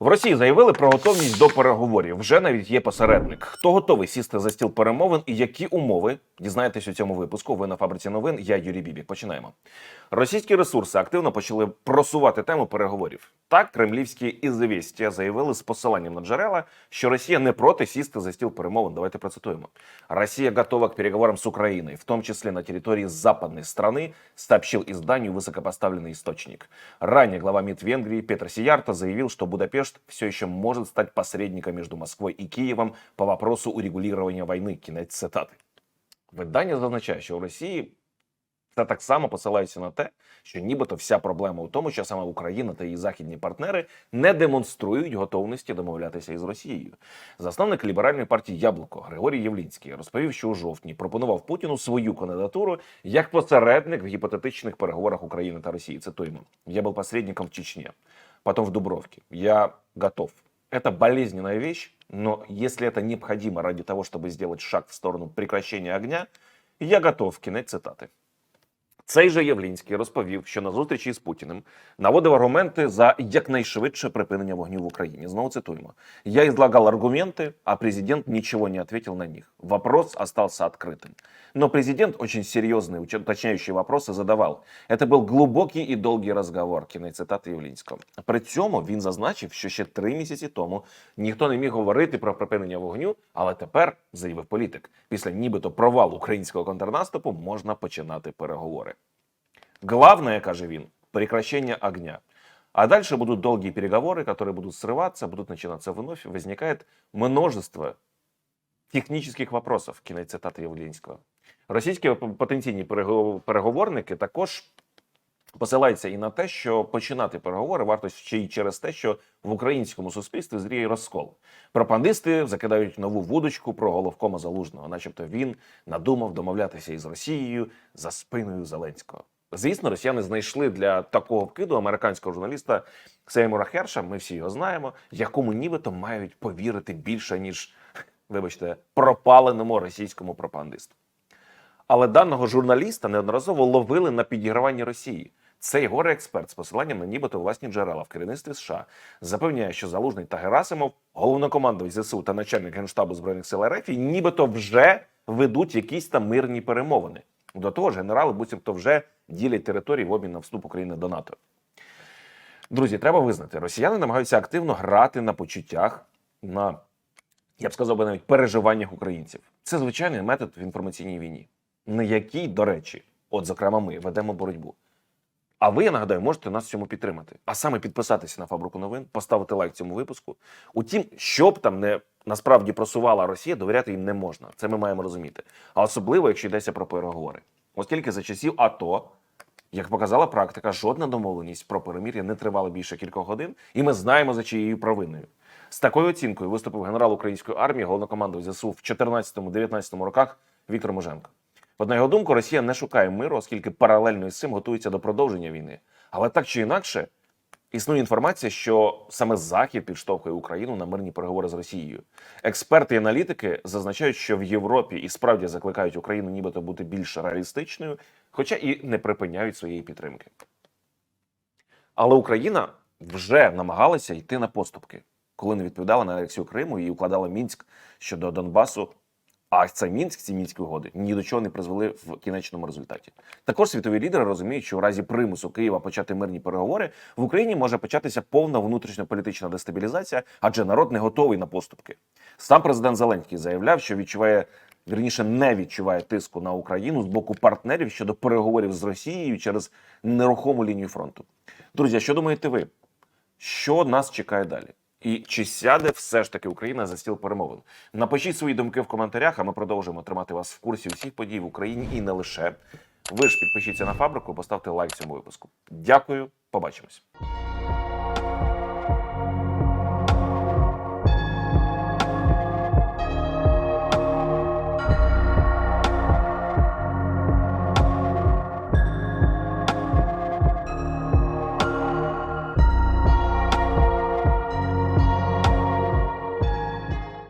В Росії заявили про готовність до переговорів. Вже навіть є посередник. Хто готовий сісти за стіл перемовин і які умови дізнаєтесь у цьому випуску? Ви на фабриці новин. Я Юрій Бібік. Починаємо. Російські ресурси активно почали просувати тему переговорів. Так, кремлівські «Ізвістія» заявили з посиланням на джерела, що Росія не проти сісти за стіл перемовин. Давайте процитуємо. Россия готова к переговорам с Украиной, в том числе на территории западной страны, сообщил изданию высокопоставленный источник. Ранее глава МИД Венгрии Петр Сиярто заявил, что Будапешт все еще может стать посредником между Москвой и Киевом по вопросу урегулирования войны. Кінець цитати. Видання зазначає, що в Росії це так само посилається на те, що нібито вся проблема у тому, що саме Україна та її західні партнери не демонструють готовності домовлятися із Росією. Засновник ліберальної партії Яблуко Григорій Євлінський розповів, що у жовтні пропонував Путіну свою кандидатуру як посередник в гіпотетичних переговорах України та Росії. Цитуємо: я був посередником в Чечні, потом в Дубровке. Я готов. Это болезненная вещь, но если это необходимо ради того, чтобы сделать шаг в сторону прекращения огня, я готов. Кінець цитати. Цей же Явлінський розповів, що на зустрічі з Путіним наводив аргументи за якнайшвидше припинення вогню в Україні. Знову цитуємо: я излагал аргументы, а президент ничего не ответил на них. Вопрос остался открытым. Но президент очень серьезные, уч- уточняющие вопросы задавал. Это был глибокий і довгий розговор. Кінець цитати Явлінського. При цьому він зазначив, що ще три місяці тому ніхто не міг говорити про припинення вогню, але тепер, заявив політик, після нібито провалу українського контрнаступу можна починати переговори. Главное, каже він, прекращение огня. А дальше будут долгие переговоры, которые будут срываться, будут начинаться вновь. Возникает множество технічних вопросов, кінець цитати Євлінського. Російські потенційні перего- переговорники також посилаються і на те, що починати переговори варто ще й через те, що в українському суспільстві зріє розкол. Пропагандисти закидають нову вудочку про головкома залужного, начебто він надумав домовлятися із Росією за спиною Зеленського. Звісно, росіяни знайшли для такого вкиду американського журналіста Сеймура Херша, ми всі його знаємо, якому нібито мають повірити більше, ніж, вибачте, пропаленому російському пропагандисту. Але даного журналіста неодноразово ловили на підіграванні Росії. Цей горе-експерт з посиланням на нібито власні джерела в керівництві США запевняє, що Залужний та Герасимов, головнокомандувач ЗСУ та начальник генштабу збройних сил РФ, нібито вже ведуть якісь там мирні перемовини. До того ж, генерали буцімто вже ділять території в обмін на вступ України до НАТО. Друзі, треба визнати, росіяни намагаються активно грати на почуттях, на я б сказав би навіть переживаннях українців. Це звичайний метод в інформаційній війні, на якій, до речі, от зокрема, ми ведемо боротьбу. А ви, я нагадаю, можете нас в цьому підтримати. А саме підписатися на фабрику новин, поставити лайк цьому випуску. Утім, що б там не насправді просувала Росія, довіряти їм не можна. Це ми маємо розуміти. А особливо, якщо йдеться про переговори. Оскільки за часів АТО, як показала практика, жодна домовленість про перемир'я не тривала більше кількох годин, і ми знаємо за чиєю провиною. З такою оцінкою виступив генерал української армії, головнокомандувач ЗСУ в 14-19 роках Віктор Муженко. От на його думку, Росія не шукає миру, оскільки паралельно із цим готується до продовження війни. Але так чи інакше, існує інформація, що саме Захід підштовхує Україну на мирні переговори з Росією. Експерти і аналітики зазначають, що в Європі і справді закликають Україну нібито бути більш реалістичною, хоча і не припиняють своєї підтримки. Але Україна вже намагалася йти на поступки, коли не відповідала на анексію Криму і укладала Мінськ щодо Донбасу. А цей Мінськ, ці мінські угоди ні до чого не призвели в кінечному результаті. Також світові лідери розуміють, що у разі примусу Києва почати мирні переговори в Україні може початися повна внутрішньополітична дестабілізація, адже народ не готовий на поступки. Сам президент Зеленський заявляв, що відчуває вірніше не відчуває тиску на Україну з боку партнерів щодо переговорів з Росією через нерухому лінію фронту. Друзі, що думаєте ви? Що нас чекає далі? І чи сяде все ж таки Україна за стіл перемовин? Напишіть свої думки в коментарях, а ми продовжимо тримати вас в курсі усіх подій в Україні і не лише. Ви ж підпишіться на фабрику, поставте лайк цьому випуску. Дякую, побачимось.